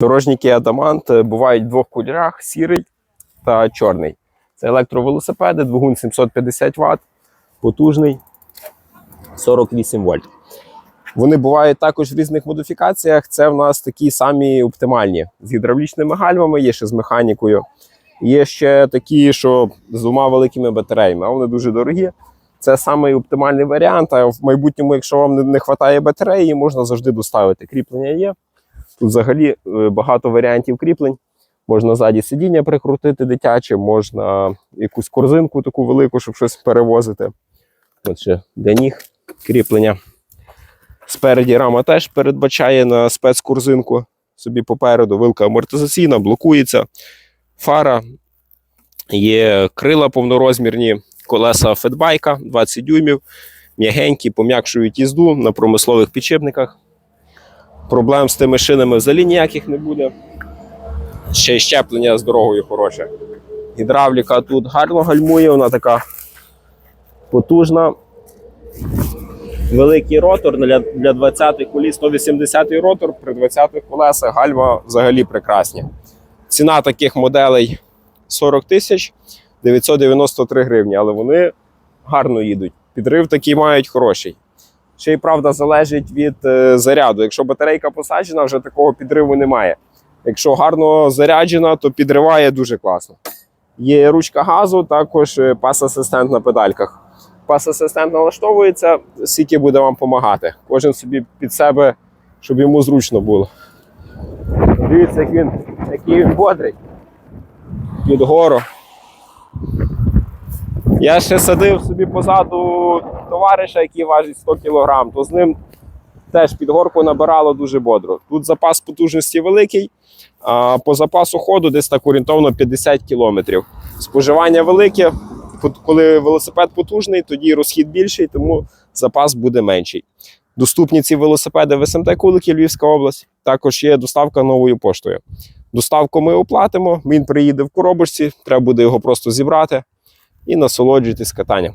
Дорожники Адамант е, бувають в двох кольорах: сірий та чорний. Це електровелосипеди, двигун 750 Вт, потужний 48 вольт. Вони бувають також в різних модифікаціях. Це в нас такі самі оптимальні з гідравлічними гальмами, є ще з механікою. Є ще такі, що з двома великими батареями, а вони дуже дорогі. Це самий оптимальний варіант. А в майбутньому, якщо вам не, не вистачає батареї, можна завжди доставити. Кріплення є. Тут взагалі е, багато варіантів кріплень. Можна ззаді сидіння прикрутити дитяче, можна якусь корзинку таку велику, щоб щось перевозити. От ще для ніг кріплення. Спереді рама теж передбачає на спецкорзинку собі попереду. Вилка амортизаційна, блокується. Фара, є крила повнорозмірні, колеса фетбайка 20 дюймів, м'ягенькі, пом'якшують їзду на промислових підшипниках. Проблем з тими шинами взагалі ніяких не буде. Ще й щеплення з дорогою хороше. Гідравліка тут гарно гальмує, вона така потужна. Великий ротор для, для 20-х коліс, 180-й ротор при 20-х колесах гальма взагалі прекрасні. Ціна таких моделей 40 тисяч 993 гривні, але вони гарно їдуть. Підрив такий мають хороший. Ще й правда залежить від е, заряду. Якщо батарейка посаджена, вже такого підриву немає. Якщо гарно заряджена, то підриває дуже класно. Є ручка газу, також е, пас-асистент на педальках. Пас-асистент налаштовується, скільки буде вам допомагати. Кожен собі під себе, щоб йому зручно було. Дивіться, як він, який він бодрий. Під гору. Я ще садив собі позаду товариша, який важить 100 кг, то з ним теж під горку набирало дуже бодро. Тут запас потужності великий, а по запасу ходу десь так орієнтовно 50 км. Споживання велике. Коли велосипед потужний, тоді розхід більший, тому запас буде менший. Доступні ці велосипеди в СМТ Кулики, Львівська область. Також є доставка новою поштою. Доставку ми оплатимо, він приїде в коробочці, треба буде його просто зібрати і насолоджуйтесь катанням.